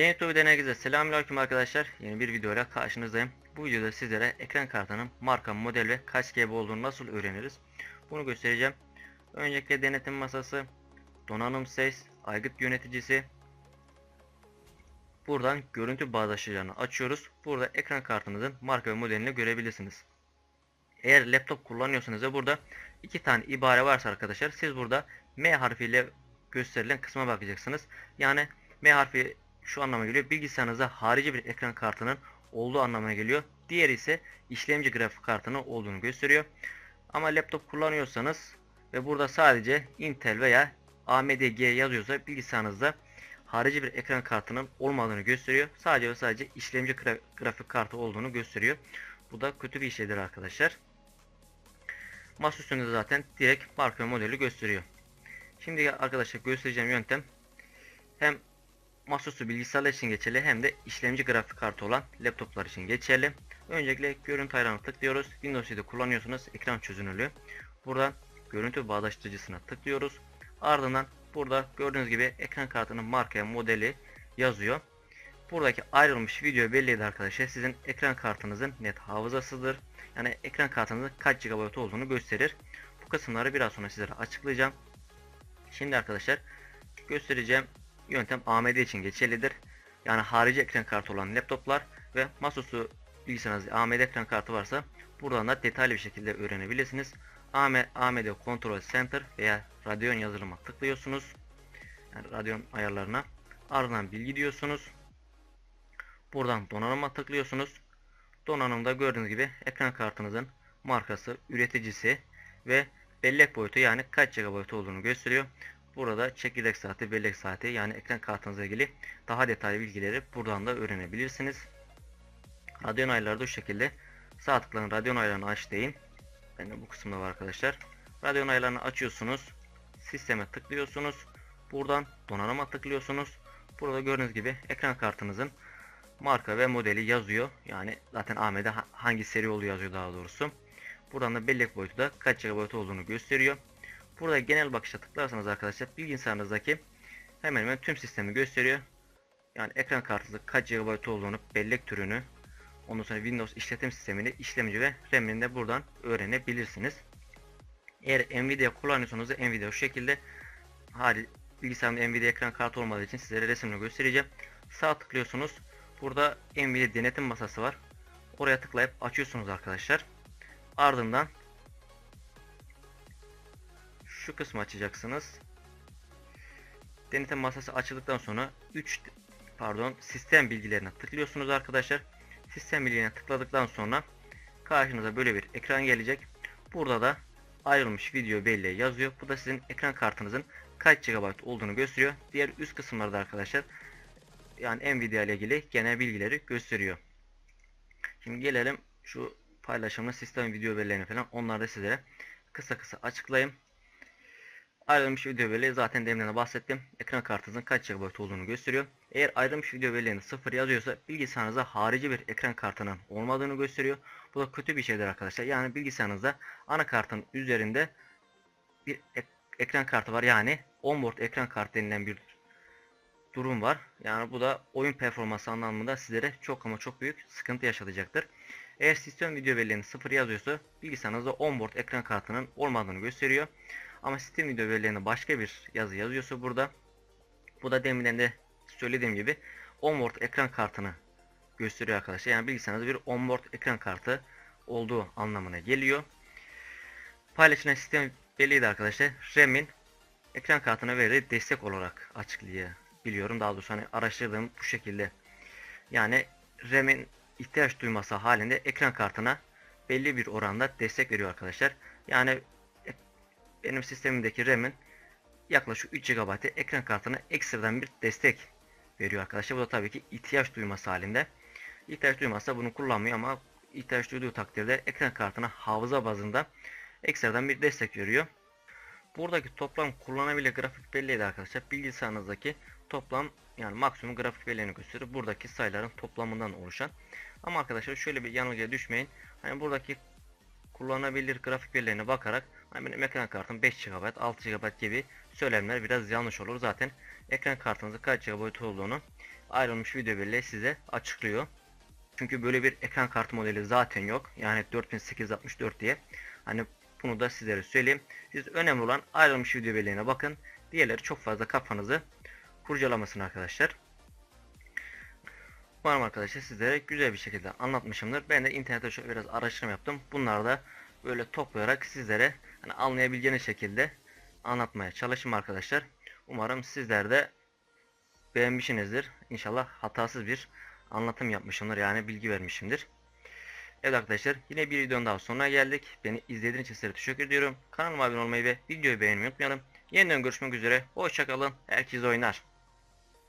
Yeni YouTube'dan herkese selamünaleyküm arkadaşlar. Yeni bir videoyla karşınızdayım. Bu videoda sizlere ekran kartının marka, model ve kaç GB olduğunu nasıl öğreniriz? Bunu göstereceğim. Öncelikle denetim masası, donanım ses, aygıt yöneticisi. Buradan görüntü bağdaşlarını açıyoruz. Burada ekran kartınızın marka ve modelini görebilirsiniz. Eğer laptop kullanıyorsanız da burada iki tane ibare varsa arkadaşlar siz burada M harfiyle gösterilen kısma bakacaksınız. Yani M harfi şu anlama geliyor. Bilgisayarınızda harici bir ekran kartının olduğu anlamına geliyor. Diğeri ise işlemci grafik kartının olduğunu gösteriyor. Ama laptop kullanıyorsanız ve burada sadece Intel veya AMD G yazıyorsa bilgisayarınızda harici bir ekran kartının olmadığını gösteriyor. Sadece ve sadece işlemci gra grafik kartı olduğunu gösteriyor. Bu da kötü bir şeydir arkadaşlar. Masaüstünde zaten direkt marka modeli gösteriyor. Şimdi arkadaşlar göstereceğim yöntem hem masaüstü bilgisayarlar için geçerli hem de işlemci grafik kartı olan laptoplar için geçerli. Öncelikle görüntü ayarına tıklıyoruz. Windows 7 kullanıyorsunuz ekran çözünürlüğü. Buradan görüntü bağdaştırıcısına tıklıyoruz. Ardından burada gördüğünüz gibi ekran kartının marka modeli yazıyor. Buradaki ayrılmış video belliydi arkadaşlar sizin ekran kartınızın net hafızasıdır. Yani ekran kartınızın kaç GB olduğunu gösterir. Bu kısımları biraz sonra sizlere açıklayacağım. Şimdi arkadaşlar göstereceğim yöntem AMD için geçerlidir. Yani harici ekran kartı olan laptoplar ve masaüstü bilgisayarınızda AMD ekran kartı varsa buradan da detaylı bir şekilde öğrenebilirsiniz. AMD Control Center veya Radeon yazılıma tıklıyorsunuz. Yani Radeon ayarlarına. Ardından bilgi diyorsunuz. Buradan donanıma tıklıyorsunuz. Donanımda gördüğünüz gibi ekran kartınızın markası, üreticisi ve bellek boyutu yani kaç GB olduğunu gösteriyor. Burada çekirdek saati, bellek saati yani ekran kartınızla ilgili daha detaylı bilgileri buradan da öğrenebilirsiniz. Radeon ayarları da şu şekilde. Sağ tıklayın Radeon ayarlarını aç deyin. Yani bu kısımda var arkadaşlar. Radeon ayarlarını açıyorsunuz. Sisteme tıklıyorsunuz. Buradan donanıma tıklıyorsunuz. Burada gördüğünüz gibi ekran kartınızın marka ve modeli yazıyor. Yani zaten AMD hangi seri olduğu yazıyor daha doğrusu. Buradan da bellek boyutu da kaç GB olduğunu gösteriyor. Burada genel bakışa tıklarsanız arkadaşlar bilgisayarınızdaki hemen hemen tüm sistemi gösteriyor. Yani ekran kartınızda kaç GB olduğunu, bellek türünü, ondan sonra Windows işletim sistemini, işlemci ve RAM'ini de buradan öğrenebilirsiniz. Eğer Nvidia kullanıyorsanız da Nvidia şu şekilde hali bilgisayarımda Nvidia ekran kartı olmadığı için sizlere resimle göstereceğim. Sağ tıklıyorsunuz. Burada Nvidia denetim masası var. Oraya tıklayıp açıyorsunuz arkadaşlar. Ardından şu kısmı açacaksınız. Denetim masası açıldıktan sonra 3 pardon sistem bilgilerine tıklıyorsunuz arkadaşlar. Sistem bilgilerine tıkladıktan sonra karşınıza böyle bir ekran gelecek. Burada da ayrılmış video belleği yazıyor. Bu da sizin ekran kartınızın kaç GB olduğunu gösteriyor. Diğer üst kısımlarda arkadaşlar yani Nvidia ile ilgili genel bilgileri gösteriyor. Şimdi gelelim şu paylaşımlı sistem video belleğini falan onları da sizlere kısa kısa açıklayayım. Ayrılmış video belleği zaten deminden bahsettim. Ekran kartınızın kaç GB olduğunu gösteriyor. Eğer ayrılmış video belleğinde 0 yazıyorsa bilgisayarınızda harici bir ekran kartının olmadığını gösteriyor. Bu da kötü bir şeydir arkadaşlar. Yani bilgisayarınızda anakartın üzerinde bir ek ekran kartı var. Yani onboard ekran kartı denilen bir durum var. Yani bu da oyun performansı anlamında sizlere çok ama çok büyük sıkıntı yaşatacaktır. Eğer sistem video belleğinde 0 yazıyorsa bilgisayarınızda onboard ekran kartının olmadığını gösteriyor. Ama sistem video verilerine başka bir yazı yazıyorsa burada bu da deminden de söylediğim gibi onboard ekran kartını gösteriyor arkadaşlar. Yani bilgisayarınızda bir onboard ekran kartı olduğu anlamına geliyor. Paylaşılan sistem belleği de arkadaşlar RAM'in ekran kartına verdiği destek olarak açıklayabiliyorum. Daha doğrusu hani araştırdığım bu şekilde. Yani RAM'in ihtiyaç duyması halinde ekran kartına belli bir oranda destek veriyor arkadaşlar. Yani benim sistemimdeki RAM'in yaklaşık 3 GB ekran kartına ekstradan bir destek veriyor arkadaşlar. Bu da tabii ki ihtiyaç duyması halinde. İhtiyaç duymazsa bunu kullanmıyor ama ihtiyaç duyduğu takdirde ekran kartına hafıza bazında ekstradan bir destek veriyor. Buradaki toplam kullanabilir grafik belleği de arkadaşlar bilgisayarınızdaki toplam yani maksimum grafik belleğini gösterir. Buradaki sayıların toplamından oluşan. Ama arkadaşlar şöyle bir yanılgıya düşmeyin. Hani buradaki kullanabilir grafik verilerine bakarak hani benim ekran kartım 5 GB 6 GB gibi söylemler biraz yanlış olur. Zaten ekran kartınızın kaç GB olduğunu ayrılmış video belleği size açıklıyor. Çünkü böyle bir ekran kartı modeli zaten yok. Yani 4864 diye. Hani bunu da sizlere söyleyeyim. Siz önemli olan ayrılmış video belleğine bakın. Diğerleri çok fazla kafanızı kurcalamasın arkadaşlar. Umarım arkadaşlar sizlere güzel bir şekilde anlatmışımdır. Ben de internette şöyle biraz araştırma yaptım. Bunları da böyle toplayarak sizlere hani anlayabileceğiniz şekilde anlatmaya çalıştım arkadaşlar. Umarım sizler de beğenmişsinizdir. İnşallah hatasız bir anlatım yapmışımdır. Yani bilgi vermişimdir. Evet arkadaşlar yine bir videonun daha sonuna geldik. Beni izlediğiniz için size teşekkür ediyorum. Kanalıma abone olmayı ve videoyu beğenmeyi unutmayalım. Yeniden görüşmek üzere. Hoşçakalın. Herkes oynar.